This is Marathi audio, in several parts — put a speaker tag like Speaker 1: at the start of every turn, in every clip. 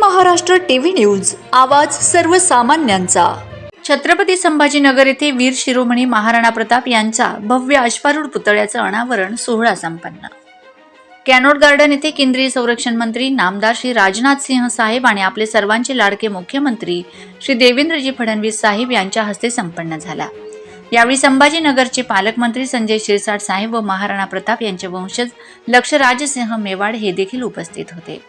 Speaker 1: Maharashtra TV news. आवाज सर्वसामान्यांचा. छत्रपती संभाजीनगर येथे वीर शिरोमणी महाराणा प्रताप यांचा भव्य अश्वारूढ पुतळ्याचं अनावरण सोहळा संपन्न. कॅनोट गार्डन येथे केंद्रीय संरक्षण मंत्री नामदार श्री राजनाथ सिंह साहेब आणि आपले सर्वांचे लाडके मुख्यमंत्री श्री देवेंद्रजी फडणवीस साहेब यांच्या हस्ते संपन्न झाला. यावेळी संभाजीनगरचे पालकमंत्री संजय शिरसाट साहेब व महाराणा प्रताप यांचे वंशज लक्षराजसिंह मेवाड हे देखील उपस्थित होते.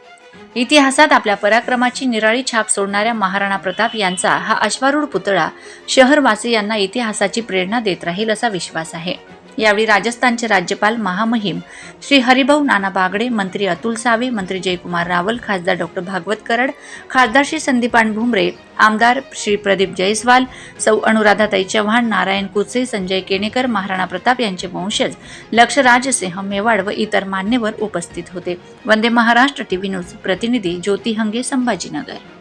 Speaker 1: इतिहासात आपल्या पराक्रमाची निराळी छाप सोडणाऱ्या महाराणा प्रताप यांचा हा अश्वारूढ पुतळा शहरवासियांना इतिहासाची प्रेरणा देत राहील असा विश्वास आहे. यावेळी राजस्थानचे राज्यपाल महामहिम श्री हरिभाऊ नाना बागडे मंत्री अतुल सावे मंत्री जयकुमार रावल खासदार डॉक्टर भागवत कराड खासदार श्री संदीपान भुमरे आमदार श्री प्रदीप जयस्वाल सौ अनुराधाताई चव्हाण नारायण कुचे संजय केणेकर महाराणा प्रताप यांचे वंशज लक्षराज सिंह मेवाड व इतर मान्यवर उपस्थित होते. वंदे महाराष्ट्र टीव्ही न्यूज प्रतिनिधी ज्योती हंगे संभाजीनगर.